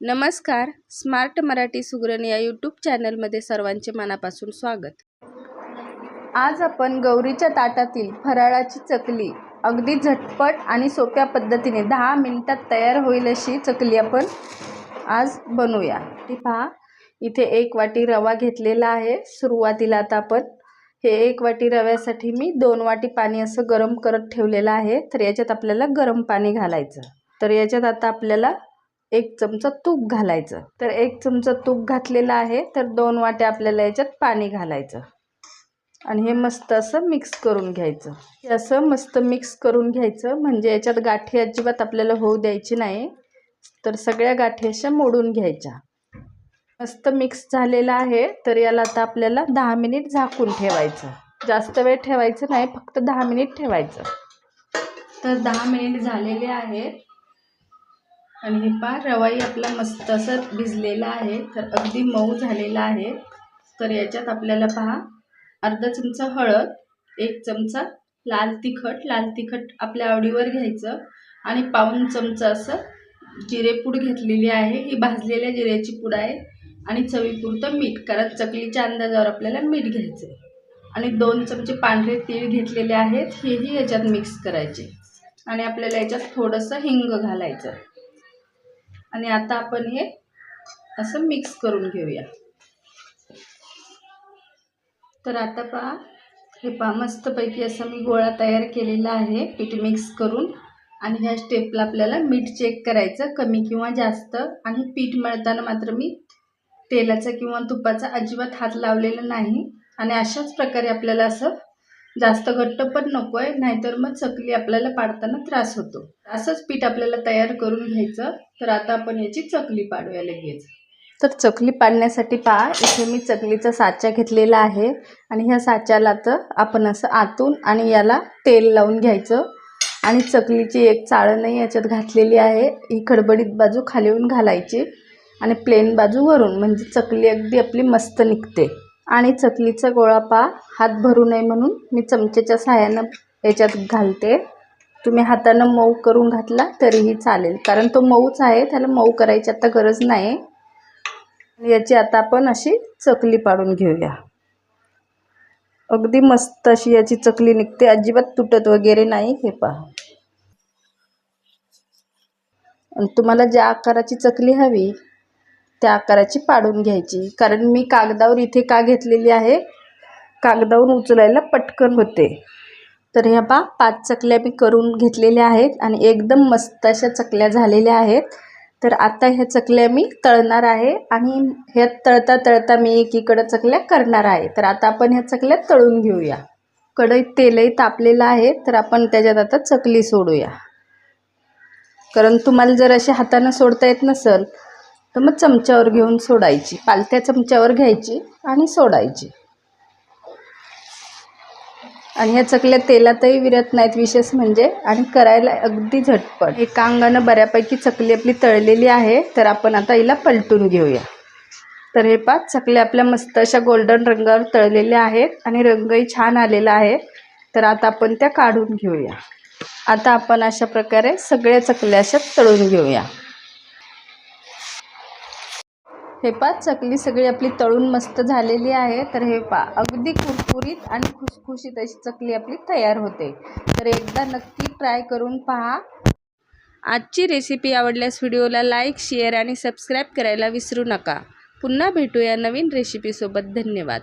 नमस्कार स्मार्ट मराठी सुगरण या यूट्यूब चॅनलमध्ये सर्वांचे मनापासून स्वागत. आज आपण गौरीच्या ताटातील फराळाची चकली अगदी झटपट आणि सोप्या पद्धतीने दहा मिनिटात तयार होईल अशी चकली आपण आज बनवूया. ती पहा इथे एक वाटी रवा घेतलेला आहे. सुरुवातीला आता आपण हे एक वाटी रव्यासाठी मी दोन वाटी पाणी असं गरम करत ठेवलेलं आहे. तर याच्यात आपल्याला गरम पाणी घालायचं. तर याच्यात आता आपल्याला एक चमचा तूप घालायचं. तर एक चमचा तूप घातलेला आहे तर दोन वाटे आपल्याला याच्यात पाणी घालायचं. आणि हे मस्त असं मिक्स करून घ्यायचं. हे असं मस्त मिक्स करून घ्यायचं म्हणजे याच्यात गाठी अजिबात आपल्याला होऊ द्यायची नाही. तर सगळ्या गाठी अशा मोडून घ्यायच्या. मस्त मिक्स झालेलं आहे तर याला आता आपल्याला दहा मिनिट झाकून ठेवायचं. जास्त वेळ ठेवायचं नाही फक्त दहा मिनिट ठेवायचं. तर दहा मिनिट झालेले आहेत. आणि हे पहा रवाई आपला मस्त असं भिजलेला आहे. तर अगदी मऊ झालेला आहे. तर याच्यात आपल्याला पहा अर्धा चमचा हळद एक चमचा लाल तिखट. लाल तिखट आपल्या आवडीवर घ्यायचं. आणि पाऊन चमचा असं जिरेपूड घेतलेली आहे. ही भाजलेल्या जिऱ्याची पूड आहे. आणि चवीपुरतं मीठ कारण चकलीच्या अंदाजावर आपल्याला मीठ घ्यायचं आहे आणि दोन चमचे पांढरे तीळ घेतलेले आहेत. हेही याच्यात मिक्स करायचे. आणि आपल्याला याच्यात थोडंसं हिंग घालायचं. आणि आता आपण हे असं मिक्स करून घेऊया. तर आता पहा हे पहा मस्तपैकी असं मी गोळा तयार केलेला आहे पीठ मिक्स करून. आणि ह्या स्टेपला आपल्याला मीठ चेक करायचं कमी किंवा जास्त. आणि पीठ मळताना मात्र मी तेलाचा किंवा तुपाचा अजिबात हात लावलेला नाही. आणि अशाच प्रकारे आपल्याला असं जास्त घट्ट पण नको आहे नाहीतर मग चकली आपल्याला पाडताना त्रास होतो. असंच पीठ आपल्याला तयार करून घ्यायचं तर आता आपण याची चकली पाडूया लगेच. तर चकली पाडण्यासाठी पहा इथे मी चकलीचा साचा घेतलेला आहे आणि ह्या साच्याला तर आपण असं आतून आणि याला तेल लावून घ्यायचं. आणि चकलीची एक चाळणही याच्यात घातलेली आहे ही खडबडीत बाजू खालीहून घालायची आणि प्लेन बाजू वरून म्हणजे चकली अगदी आपली मस्त निघते. आणि चकलीचा गोळापा हात भरू नये म्हणून मी चमचेच्या सहाय्यानं याच्यात घालते. तुम्ही हातानं मऊ करून घातला तरीही चालेल. कारण तो मऊच आहे त्याला मऊ करायची आता गरज नाही. याची आता आपण अशी चकली पाडून घेऊया. अगदी मस्त अशी याची चकली निघते. अजिबात तुटत वगैरे नाही हे पहा. तुम्हाला ज्या आकाराची चकली हवी त्या आकाराची पाडून घ्यायची. कारण मी कागदावर इथे का घेतलेली आहे? कागदावर उचलायला पटकन होते. तर ह्या पा पाच चकल्या मी करून घेतलेल्या आहेत आणि एकदम मस्त अशा चकल्या झालेल्या आहेत. तर आता ह्या चकल्या मी तळणार आहे आणि ह्या तळता तळता मी एकीकडं चकल्या करणार आहे. तर आता आपण ह्या चकल्या तळून घेऊया. कढईत तेलही तापलेलं आहे तर आपण त्याच्यात आता चकली सोडूया. कारण तुम्हाला जर असे हातानं सोडता येत नसेल तर मग चमच्यावर घेऊन सोडायची. पालथ्या चमच्यावर घ्यायची आणि सोडायची. आणि ह्या चकल्या तेलातही विरत नाहीत विशेष म्हणजे. आणि करायला अगदी झटपट. एका अंगानं बऱ्यापैकी चकली आपली तळलेली आहे. तर आपण आता हिला पलटून घेऊया. तर हे पाच चकल्या आपल्या मस्त अशा गोल्डन रंगावर तळलेल्या आहेत आणि रंगही छान आलेला आहे. तर आता आपण त्या काढून घेऊया. आता आपण अशा प्रकारे सगळ्या चकल्या अशा तळून घेऊया. हे पा चकली सगळी आपली तळून मस्त झालेली आहे. तर हे पा अगदी कुरकुरीत आणि खुसखुशीत अशी चकली आपली तयार होते. तर एकदा नक्की ट्राय करून पहा. आजची रेसिपी आवडल्यास व्हिडिओला लाईक शेअर आणि सबस्क्राईब करायला विसरू नका. पुन्हा भेटूया नवीन रेसिपीसोबत धन्यवाद.